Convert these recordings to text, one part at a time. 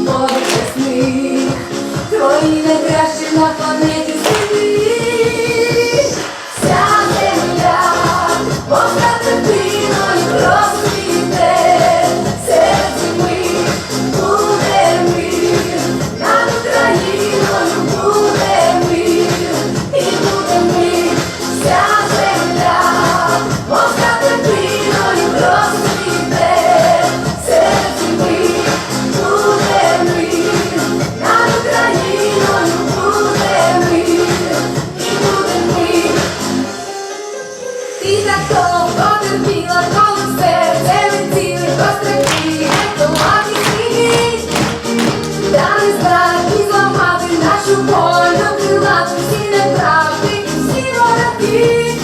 море сни, твої найкращі на зашипіла, коли серце летіли постріли, нашу волю, крила всі неправди, всі вороги,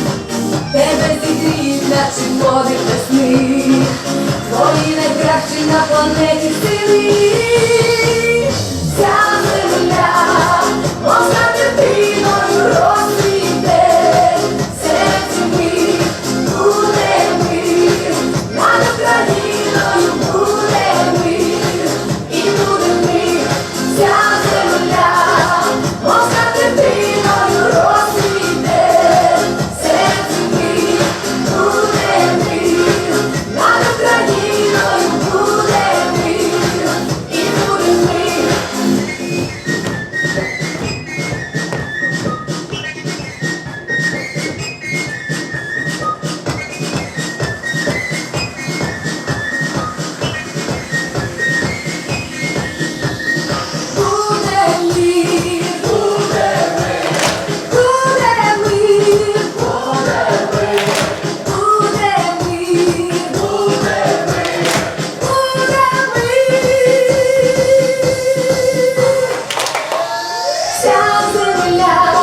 тебе зігрів, наче подих весни, твої найкращі на планеті сили. love.